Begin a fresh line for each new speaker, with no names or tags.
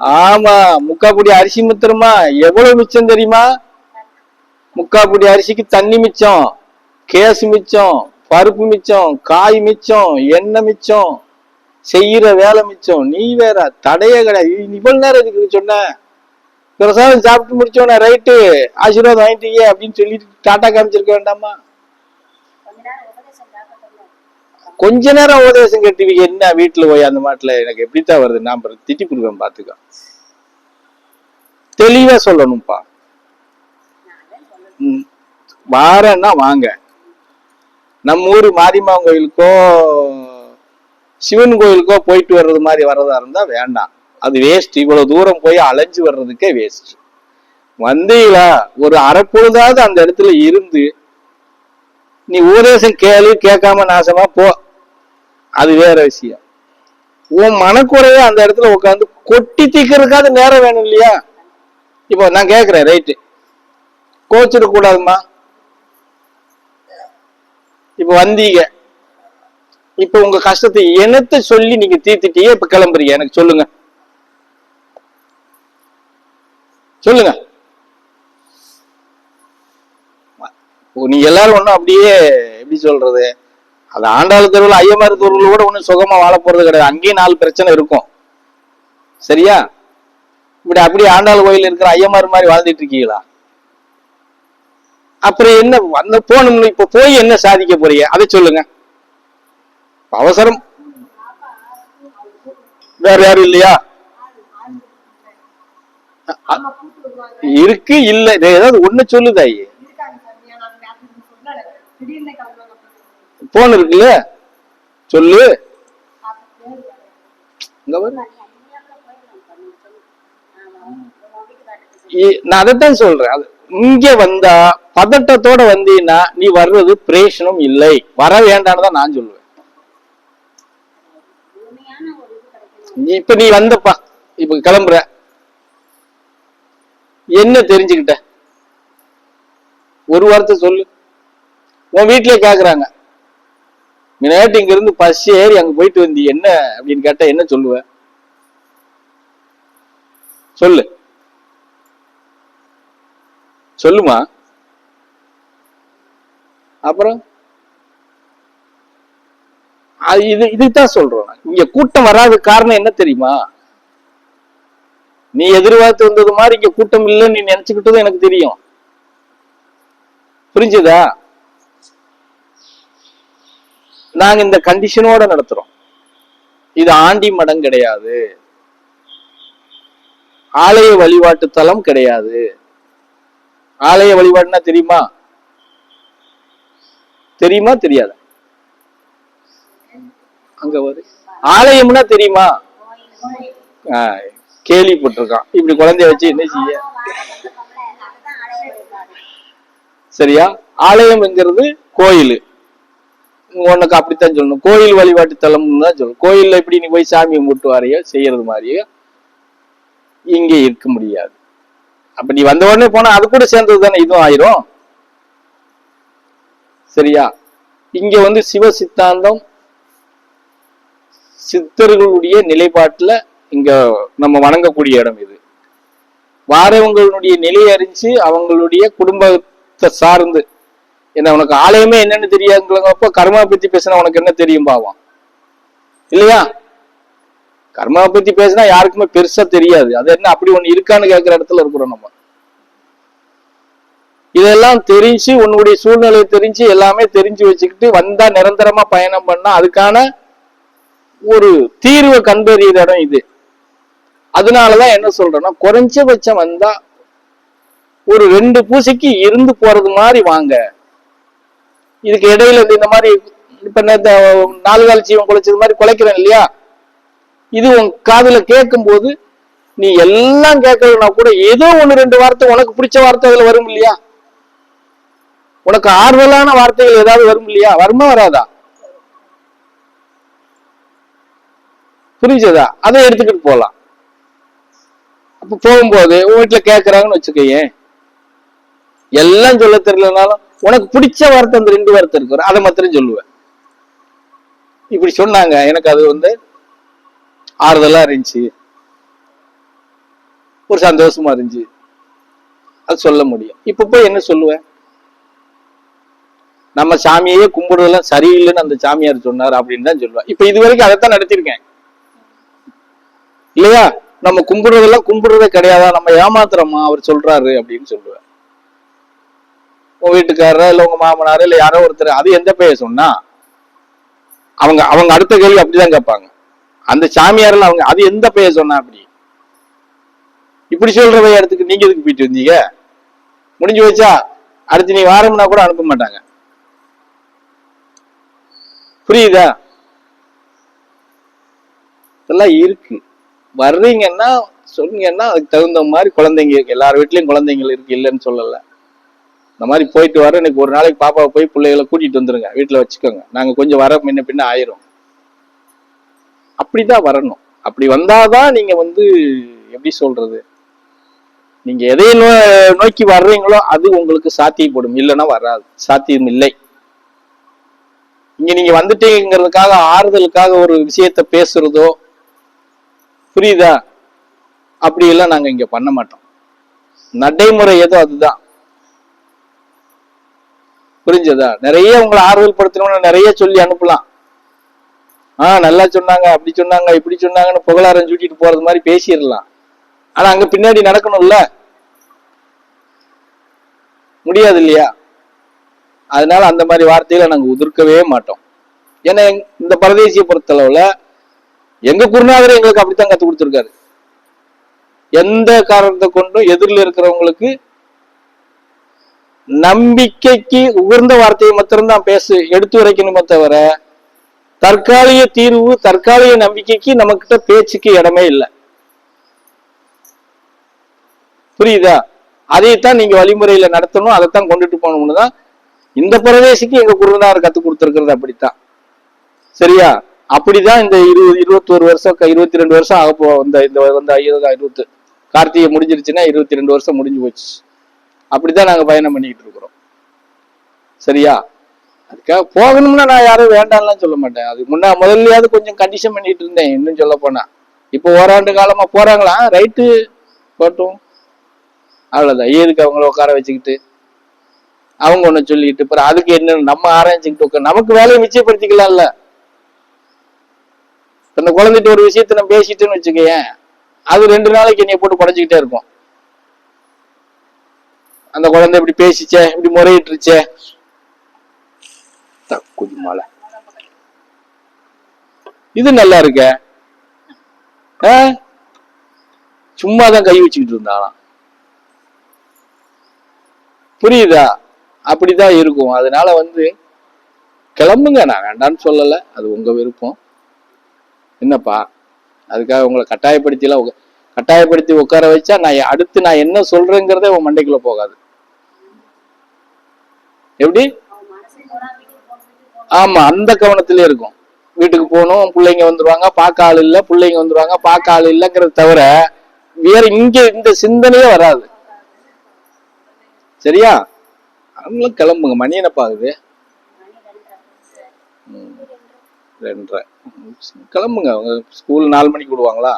ஆமா முக்காப்புடி அரிசி மித்திரமா? எவ்வளவு மிச்சம் தெரியுமா? முக்காப்புடி அரிசிக்கு தண்ணி மிச்சம் கேஸ் மிச்சம் பருப்பு மிச்சம் காய் மிச்சம் எண்ணெய் மிச்சம் செய்யற வேலை மிச்சம். நீ வேற தடையே கிடையாது. இவ்வளவு நேரம் இதுக்கு சொன்ன? பிரசாதம் சாப்பிட்டு முடிச்சோன்னே ரைட்டு ஆசீர்வாதம் வாங்கிட்டீங்க அப்படின்னு சொல்லிட்டு டாட்டா காமிச்சிருக்க வேண்டாமா?
கொஞ்ச நேரம் உபதேசம்
கேட்டுவீங்க என்ன வீட்டுல போய் அந்த மாட்டுல எனக்கு எப்படித்தான் வருது? நான் திட்டி கொடுப்பேன் பாத்துக்க. தெளிவா சொல்லணும்ப்பா.
வாரன்னா
ம். வாங்க. நம்ம ஊர் மாரியம்மன் கோயிலுக்கோ சிவன் கோயிலுக்கோ போயிட்டு வர்றது மாதிரி வர்றதா இருந்தா வேண்டாம். அது வேஸ்ட் இவ்வளவு தூரம் போய் அலைஞ்சு வர்றதுக்கே வேஸ்ட் வந்தீங்களா? ஒரு அரைப்பொழுதாவது அந்த இடத்துல இருந்து நீ உபதேசம் கேளு கேட்காம நாசமா போ. அது வேற விஷயம். உன் மனக்குறைய அந்த இடத்துல உட்காந்து கொட்டி தீக்கிறதுக்காவது நேரம் வேணும் இல்லையா? இப்போ நான் கேட்கிறேன் ரைட்டு கோச்சிட கூடாதுமா இப்ப வந்தீங்க. இப்போ உங்க கஷ்டத்தை என்னத்த சொல்லி நீங்க தீர்த்துட்டீங்க இப்ப கிளம்புறீங்க. எனக்கு சொல்லுங்க. சொல்லுங்க. நீ எல்லாரும் ஒன்றும் அப்படியே எப்படி சொல்றது? அது ஆண்டாள் தெருவில் ஐயமார் தெருவில் கூட ஒண்ணும் சுகமா வாழ போறது கிடையாது. அங்கேயும் நாலு பிரச்சனை இருக்கும். சரியா? இப்படி அப்படியே ஆண்டாள் கோயில் இருக்கிற ஐயமார் மாதிரி வாழ்ந்துட்டு இருக்கீங்களா? அப்புறம் என்ன அந்த போனோம்னு இப்ப போய் என்ன சாதிக்க போறீங்க? அதை சொல்லுங்க. அவசரம். வேற யாரும் இல்லையா? இருக்கு இல்ல. ஏதாவது ஒண்ணு சொல்லுதா? போன் இருக்குல்ல? சொல்லு. நான் அதைத்தான் சொல்றேன். அது இங்க வந்தா பதட்டத்தோட வந்தீங்கன்னா நீ வர்றது பிரேஷனும் இல்லை. வர வேண்டான்னு தான் நான் சொல்லுவேன். நீ- இப்ப நீ வந்தப்பா. இப்ப கிளம்புற. என்ன தெரிஞ்சுக்கிட்ட? ஒரு வார்த்தை சொல்லு. உன் வீட்லயே கேக்குறாங்க. நேற்று இங்க இருந்து பஸ் ஏறி அங்க போயிட்டு வந்தி என்ன? அப்படின்னு கேட்டா என்ன சொல்லுவ? சொல்லு. சொல்லுமா? அப்புறம்? அது இது இதுதான் சொல்றோம் நான். இங்க கூட்டம் வராத காரணம் என்ன தெரியுமா? நீ எதிர்பார்த்து வந்தது மாதிரி இங்க கூட்டம் இல்லைன்னு நீ நினைச்சுக்கிட்டதும் எனக்கு தெரியும். புரிஞ்சுதா? நாங்க இந்த கண்டிஷனோட நடத்துறோம். இது ஆண்டி மடம் கிடையாது. ஆலய வழிபாட்டு தலம் கிடையாது. ஆலய வழிபாடுனா தெரியுமா? தெரியுமா? தெரியாத. அங்க வரு ஆலயம்னா தெரியுமா? கேள்விப்பட்டிருக்கான். இப்படி குழந்தைய வச்சு என்ன செய்ய? சரியா? ஆலயம்ங்கிறது கோயில். உனக்கு அப்படித்தான் சொல்லணும். கோயில் வழிபாட்டு தலம்னு தான் சொல்லணும். கோயில்ல எப்படி நீ போய் சாமி கும்பிட்டு வரையோ செய்யறது மாதிரியோ இங்கே இருக்க முடியாது. அப்ப நீ வந்த உடனே போனா அது கூட சேர்ந்தது தானே இதுவும் ஆயிரும். சரியா? இங்க வந்து சிவ சித்தாந்தம் சித்தர்களுடைய நிலைப்பாட்டுல இங்க நம்ம வணங்கக்கூடிய இடம் இது. வாரவங்களுடைய நிலையை அறிஞ்சு அவங்களுடைய குடும்பத்தை சார்ந்து என்ன உனக்கு ஆலயமே என்னன்னு தெரியாதுங்கிறப்போ கர்மா பத்தி பேசினா உனக்கு என்ன தெரியும் பாவம்? இல்லையா? கர்மா பத்தி பேசினா யாருக்குமே பெருசா தெரியாது. அது என்ன அப்படி ஒண்ணு இருக்கான்னு கேட்கிற இடத்துல இருக்கிறோம் நம்ம. இதெல்லாம் தெரிஞ்சு உன்னுடைய சூழ்நிலையை தெரிஞ்சு எல்லாமே தெரிஞ்சு வச்சுக்கிட்டு வந்தா நிரந்தரமா பயணம் பண்ணா அதுக்கான ஒரு தீர்வை கண்டறியிற இடம் இது. அதனாலதான் என்ன சொல்றேன்னா குறைஞ்சபட்சம் வந்தா ஒரு ரெண்டு பூசைக்கு இருந்து போறது மாதிரி வாங்க. இதுக்கு இடையில இந்த- இந்த மாதிரி இப்ப நேத்து நாலு கால் ஜீவன் குலைச்சது மாதிரி குலைக்கிறேன் இல்லையா? இது உன் காதுல கேட்கும் போது நீ எல்லாம் கேட்கலன்னா கூட ஏதோ ஒண்ணு ரெண்டு வார்த்தை உனக்கு பிடிச்ச வார்த்தை அதுல வரும் இல்லையா? உனக்கு ஆர்வலான வார்த்தைகள் ஏதாவது வரும் இல்லையா? வருமா வராதா? புரிஞ்சதா? அதை எடுத்துக்கிட்டு போகலாம் அப்ப போகும்போது உன் வீட்டுல கேக்குறாங்கன்னு வச்சுக்கோயேன். எல்லாம் சொல்ல தெரியலனாலும் உனக்கு பிடிச்ச வார்த்தை அந்த ரெண்டு வார்த்தை இருக்கு. அதை மாத்திரம் சொல்லுவேன். இப்படி சொன்னாங்க. எனக்கு அது வந்து ஆறுதலா இருந்துச்சு. ஒரு சந்தோஷமா இருந்துச்சு. அது சொல்ல முடியும். இப்ப போய் என்ன சொல்லுவேன்? நம்ம சாமியையே கும்பிடுறதெல்லாம் சரியில்லைன்னு அந்த சாமியார் சொன்னார் அப்படின்னு தான் சொல்லுவேன். இப்ப இது வரைக்கும் அதைத்தான் நடத்திருக்கேன் இல்லையா? நம்ம கும்பிடுறதெல்லாம் கும்பிடுறதே கிடையாதா? நம்ம ஏமாத்துறோமா? அவர் சொல்றாரு அப்படின்னு சொல்லுவேன். உங்க வீட்டுக்காரரோ இல்ல உங்க மாமனாரோ இல்ல யாரோ ஒருத்தர் அது எந்த பெயர் சொன்னா அவங்க அவங்க அடுத்த கேள்வி அப்படிதான் கேட்பாங்க. அந்த சாமியாரில் அவங்க அது எந்த பெயர் சொன்னா அப்படி? இப்படி சொல்ற இடத்துக்கு நீங்க எதுக்கு போயிட்டு வந்தீங்க? முடிஞ்சு வச்சா அடுத்து நீ வாரம்னா கூட அனுப்ப மாட்டாங்க. புரியுதா? இதெல்லாம் இருக்கு. வர்றீங்கன்னா சொன்னீங்கன்னா அதுக்கு தகுந்த மாதிரி குழந்தைங்க இருக்கு எல்லார் வீட்லயும் குழந்தைங்க இருக்கு இல்லைன்னு சொல்லலை. இந்த மாதிரி போயிட்டு வர எனக்கு ஒரு நாளைக்கு பாப்பாவை போய் பிள்ளைகளை கூட்டிகிட்டு வந்துருங்க. வீட்டில் வச்சுக்கோங்க. நாங்கள் கொஞ்சம் வர முன்ன பின்ன ஆயிரும். அப்படிதான் வரணும். அப்படி வந்தாதான் நீங்கள் வந்து எப்படி சொல்கிறது நீங்கள் எதை நோ- நோக்கி வர்றீங்களோ அது உங்களுக்கு சாத்தியப்படும். இல்லைன்னா வராது. சாத்தியம் இல்லை. இங்கே நீங்கள் வந்துட்டீங்கிறதுக்காக ஆறுதலுக்காக ஒரு விஷயத்த பேசுறதோ புரியுதா? அப்படி எல்லாம் இங்கே பண்ண மாட்டோம். நடைமுறை ஏதோ அதுதான். புரிஞ்சதா? நிறைய உங்களை ஆறுதல் படுத்தணும்னு நிறைய சொல்லி அனுப்பலாம். ஆஹ் நல்லா சொன்னாங்க அப்படி சொன்னாங்க இப்படி சொன்னாங்கன்னு புகழாரம் சூட்டிட்டு போறது மாதிரி பேசிடலாம். ஆனா அங்க பின்னாடி நடக்கணும்ல? முடியாது இல்லையா? அதனால அந்த மாதிரி வார்த்தைகளை நாங்க உதிர்க்கவே மாட்டோம். ஏன்னா இந்த பரதேசிய பொறுத்தளவுல எங்க குருநாதர் எங்களுக்கு அப்படித்தான் கத்து கொடுத்துருக்காரு. எந்த காரணத்தை கொண்டும் எதிரில் இருக்கிறவங்களுக்கு நம்பிக்கைக்கு உகர்ந்த வார்த்தையை மட்டும்தான் பேசு எடுத்து உரைக்கணுமே தவிர தற்காலிக தீர்வு தற்காலிக நம்பிக்கைக்கு நம்மகிட்ட பேச்சுக்கு இடமே இல்லை. புரியுதா? அதைத்தான் நீங்க வழிமுறையில நடத்தணும் அதைத்தான் கொண்டுட்டு போகணும்னு தான் இந்த பிரதேசிக்கு எங்க குருநாதர் கத்து கொடுத்துருக்கிறது அப்படித்தான். சரியா? அப்படிதான் இந்த இருபது இருபத்தோரு வருஷம் க- இருபத்தி ரெண்டு வருஷம் ஆக போ இந்த இந்த வந்து இருபது இருபத்து கார்த்திகை முடிஞ்சிருச்சுன்னா இருபத்தி ரெண்டு வருஷம் முடிஞ்சு போச்சு. அப்படித்தான் நாங்க பயணம் பண்ணிக்கிட்டு இருக்கிறோம். சரியா? அதுக்காக போகணும்னா நான் யாரும் வேண்டாம்லாம் சொல்ல மாட்டேன். அதுக்கு முன்னா முதல்லையாவது கொஞ்சம் கண்டிஷன் பண்ணிட்டு இருந்தேன் இன்னும் சொல்ல போனா. இப்போ ஓராண்டு காலமா போறாங்களா? ரைட்டு போட்டும். அவ்வளவுதான். ஏதுக்கு அவங்கள உட்கார வச்சுக்கிட்டு? அவங்க ஒண்ணு சொல்லிட்டு அப்புறம் அதுக்கு என்ன நம்ம ஆராய்ச்சிக்கிட்டு நமக்கு வேலையை மிச்சப்படுத்திக்கலாம்ல. தன்னை குழந்தைட்டு ஒரு விஷயத்த நம்ம பேசிட்டுன்னு வச்சுக்கேன் அது ரெண்டு நாளைக்கு என்னைய போட்டு குறைஞ்சிக்கிட்டே இருக்கும். அந்த குழந்தை இப்படி பேசிச்சே இப்படி முறையிட்டுருச்சே. மலை இது நல்லா இருக்க. ஆ? சும்மாதான் கை வச்சுக்கிட்டு இருந்தாலாம் புரியுதா? அப்படிதான் இருக்கும். அதனால வந்து கிளம்புங்க. நான் வேண்டாம்னு சொல்லல. அது உங்க விருப்பம். என்னப்பா? அதுக்காக உங்களை கட்டாயப்படுத்திலாம் கட்டாயப்படுத்தி உட்கார வச்சா நான் அடுத்து நான் என்ன சொல்றேங்கிறதே உன் மண்டைக்குள்ள போகாது. எப்படி? ஆமா அந்த கவனத்திலே இருக்கும். வீட்டுக்கு போகணும் பிள்ளைங்க வந்துருவாங்க பார்க்க ஆள் இல்லை பிள்ளைங்க வந்துருவாங்க பார்க்க ஆள் இல்லைங்கிறத தவிர வேற இங்க இந்த சிந்தனையே வராது. சரியா? அவங்களும் கிளம்புங்க. மணி என்னப்பா ஆகுது?
ரெண்டரை.
கிளம்புங்க. அவங்க ஸ்கூல் நாலு மணிக்கு விடுவாங்களா?